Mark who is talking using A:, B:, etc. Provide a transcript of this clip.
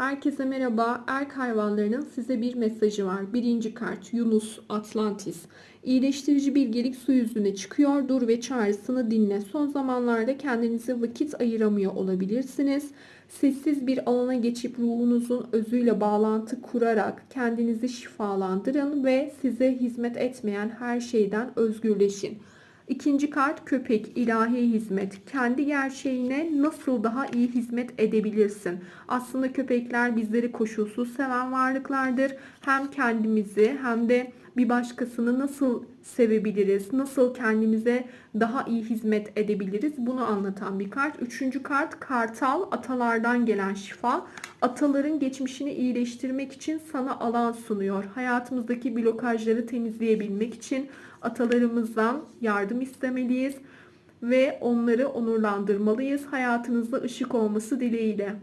A: Herkese merhaba. Erk hayvanlarının size bir mesajı var. Birinci kart Yunus Atlantis. İyileştirici bilgelik su yüzüne çıkıyor. Dur ve çağrısını dinle. Son zamanlarda kendinize vakit ayıramıyor olabilirsiniz. Sessiz bir alana geçip ruhunuzun özüyle bağlantı kurarak kendinizi şifalandırın ve size hizmet etmeyen her şeyden özgürleşin. İkinci kart köpek, ilahi hizmet. Kendi gerçeğine nasıl daha iyi hizmet edebilirsin? Aslında köpekler bizleri koşulsuz seven varlıklardır. Hem kendimizi hem de bir başkasını nasıl sevebiliriz? Nasıl kendimize daha iyi hizmet edebiliriz? Bunu anlatan bir kart. Üçüncü kart kartal, atalardan gelen şifa. Ataların geçmişini iyileştirmek için sana alan sunuyor. Hayatımızdaki blokajları temizleyebilmek için atalarımızdan yardım istemeliyiz ve onları onurlandırmalıyız. Hayatınızda ışık olması dileğiyle.